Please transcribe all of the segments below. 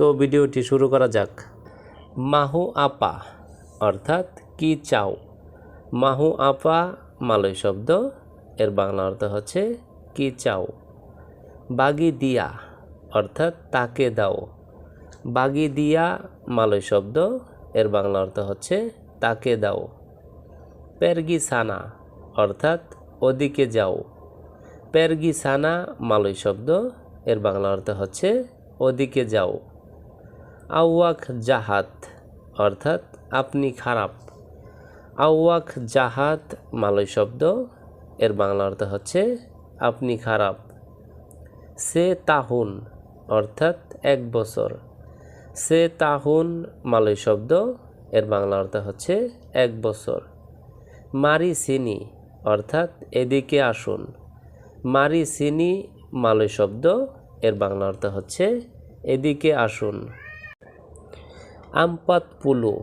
তো ভিডিওটি শুরু করা যাক। মাহু আপা, অর্থাৎ কি চাও? মাহু আপা, মালয় শব্দ, এর বাংলা অর্থ হচ্ছে কি চাও? বাগি দিয়া, অর্থাৎ তাকে দাও। বাগি দিয়া, মালয় শব্দ, এর বাংলা অর্থ হচ্ছে তাকে দাও। পেরগি সানা অর্থাৎ ওদিকে যাও। পেরগি সানা মালয় শব্দ, এর বাংলা অর্থ হচ্ছে ওদিকে যাও। আউয়াক জাহাত অর্থাৎ আপনি খারাপ। আউয়াক জাহাত মালয় শব্দ, এর বাংলা অর্থ হচ্ছে আপনি খারাপ। সে তাহুন, অর্থাৎ এক বছর। সে তাহুন মালয় শব্দ, এর বাংলা অর্থ হচ্ছে এক বছর। মারি সিনি, অর্থাৎ এদিকে আসুন। মারি সিনি মালয় শব্দ, এর বাংলা অর্থ হচ্ছে এদিকে আসুন। আমপাত পুলু,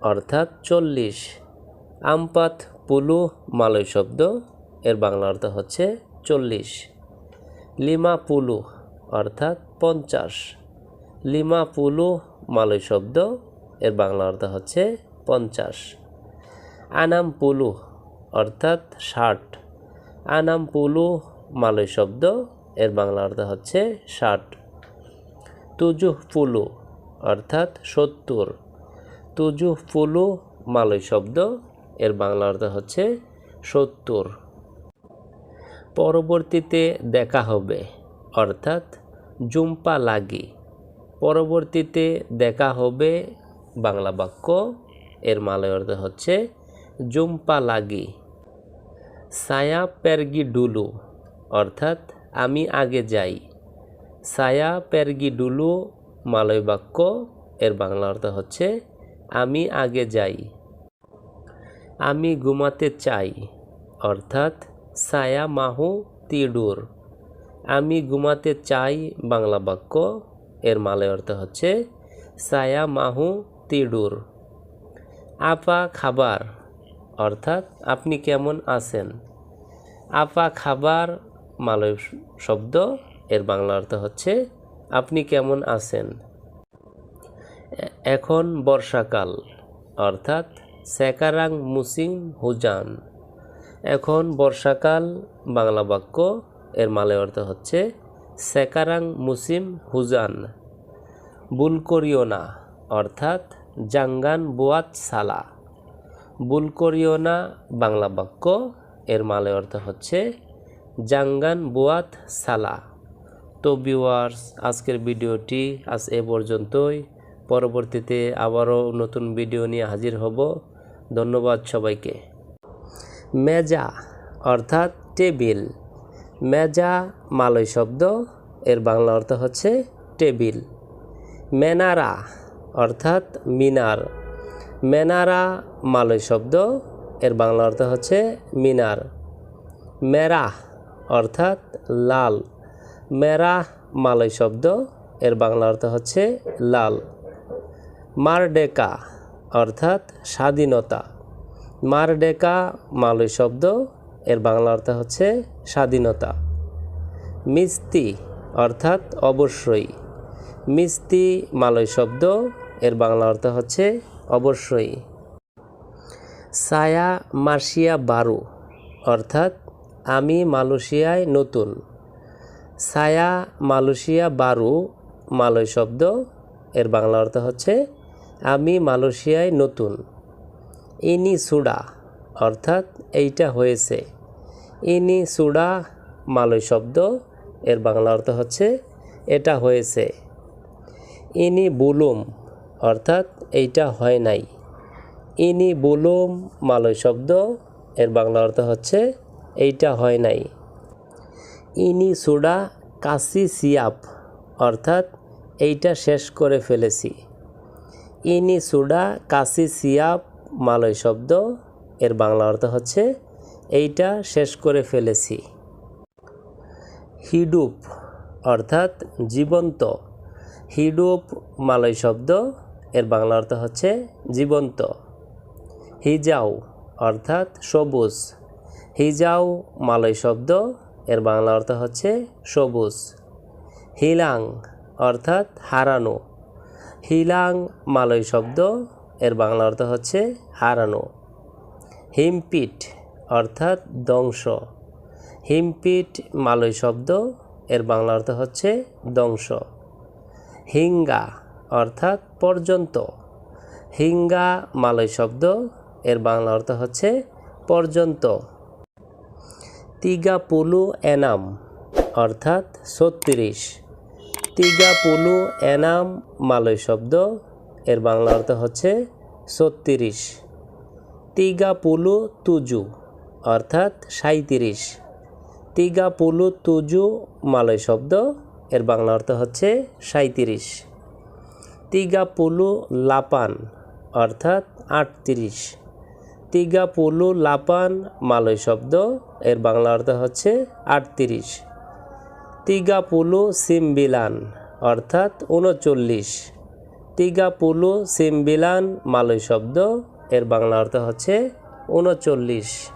অর্থাৎ চল্লিশ। আমপাত পুলু মালয় শব্দ, এর বাংলা অর্থ হচ্ছে চল্লিশ। লিমা পুলু, অর্থাৎ পঞ্চাশ। লিমা পুলু মালয় শব্দ, এর বাংলা অর্থ হচ্ছে পঞ্চাশ। আনাম পুলু, অর্থাৎ ষাট। আনাম পুলু মালয় শব্দ, এর বাংলা অর্থ হচ্ছে ষাট। তুজুহ পুলু অর্থাৎ সত্তর। তুজু ফুলু মালয় শব্দ, এর বাংলা অর্থ হচ্ছে সত্তর। পরবর্তীতে দেখা হবে, অর্থাৎ জুম্পা লাগি। পরবর্তীতে দেখা হবে বাংলা বাক্য, এর মালয় অর্থ হচ্ছে জুম্পা লাগি। সায়া পেরগি ডুলু, অর্থাৎ আমি আগে যাই। সায়া পেরগি ডুলু মালয় বাক্য, এর বাংলা অর্থ হচ্ছে, আমি আগে যাই। আমি ঘুমাতে চাই। অর্থাৎ, সায়া মাহু তিডুর। আমি ঘুমাতে চাই। বাংলা বাক্য, এর মালয় অর্থ হচ্ছে, সায়া মাহু তিডুর। আপা খাবার। অর্থাৎ, আপনি কেমন আছেন? আপা খাবার। মালয় শব্দ, এর বাংলা অর্থ হচ্ছে আপনি কেমন আছেন? এখন বর্ষাকাল, অর্থাৎ সেকারাং মুসিং হুজান। এখন বর্ষাকাল, বাংলা বাক্য, এর মালে অর্থ হচ্ছে সেকারাং মুসিম হুজান। বুল করিও না, অর্থাৎ জাঙ্গান বুয়াত সালা। বুল করিও না, বাংলা বাক্য, এর মালে অর্থ হচ্ছে জাঙ্গান বুয়াত সালা। তো ভিউয়ার্স আজকের ভিডিওটি আজ এ পর্যন্তই। পরবর্তীতে আবারও নতুন ভিডিও নিয়ে হাজির হব। ধন্যবাদ সবাইকে। মেজা, অর্থাৎ টেবিল। মেজা, মালয় শব্দ, এর বাংলা অর্থ হচ্ছে টেবিল। মেনারা, অর্থাৎ মিনার। মেনারা, মালয় শব্দ, এর বাংলা অর্থ হচ্ছে মিনার। মেরা, অর্থাৎ লাল। মেরা মালয় শব্দ, এর বাংলা অর্থ হচ্ছে লাল। মারডেকা অর্থাৎ স্বাধীনতা। মারডেকা মালয় শব্দ, এর বাংলা অর্থ হচ্ছে স্বাধীনতা। মিস্তি অর্থাৎ অবশ্যই। মিস্তি মালয় শব্দ, এর বাংলা অর্থ হচ্ছে অবশ্যই। সায়া মার্শিয়া বারু অর্থাৎ আমি মালয়েশিয়ায় নতুন। সায়া মালয়েশিয়া, বারু, মালয় শব্দ, এর বাংলা অর্থ হচ্ছে, আমি মালয়েশিয়ায় নতুন। ইনি সুডা, অর্থাৎ এইটা হয়েছে। ইনি সুডা, মালয় শব্দ, এর বাংলা অর্থ হচ্ছে, এটা হয়েছে। ইনি বুলুম, অর্থাৎ এইটা হয় নাই। ইনি বুলুম, মালয় শব্দ, এর বাংলা অর্থ হচ্ছে, এইটা হয় নাই। ইনি সুডা কাসি সিয়াপ, অর্থাৎ এইটা শেষ করে ফেলেছি। ইনি সুডা কাশি সিয়াপ মালয় শব্দ, এর বাংলা অর্থ হচ্ছে এইটা শেষ করে ফেলেছি। হিডুপ, অর্থাৎ জীবন্ত। হিডুপ মালয় শব্দ, এর বাংলা অর্থ হচ্ছে জীবন্ত। হিজাও অর্থাৎ সবুজ। হিজাও মালয় শব্দ এর বাংলা অর্থ হচ্ছে সবুজ। হিলাং অর্থাৎ হারানো। হিলাং মালয় শব্দ এর বাংলা অর্থ হচ্ছে হারানো। হিমপিট অর্থাৎ দংশ হিমপিট মালয় শব্দ এর বাংলা অর্থ হচ্ছে দংশ হিঙ্গা অর্থাৎ পর্যন্ত। হিঙ্গা মালয় শব্দ এর বাংলা অর্থ হচ্ছে পর্যন্ত। তিগা পুলু এনাম, অর্থাৎ ছত্রিশ। তিগা পুলু এনাম মালয় শব্দ, এর বাংলা অর্থ হচ্ছে ছত্রিশ। তিগা পুলু তুজু, অর্থাৎ সাঁত্রিশ তিগা পুলু তুজু মালয় শব্দ, এর বাংলা অর্থ হচ্ছে সাঁত্রিশ তিগা পুলু লাপান, অর্থাৎ আটত্রিশ। তিগা পুলু লাপান মালয় শব্দ এর বাংলা অর্থ হচ্ছে আটত্রিশ। তিগা পুলু সিমবিলান, অর্থাৎ উনচল্লিশ। তিগা পুলু সিমবিলান মালয় শব্দ, এর বাংলা অর্থ হচ্ছে উনচল্লিশ।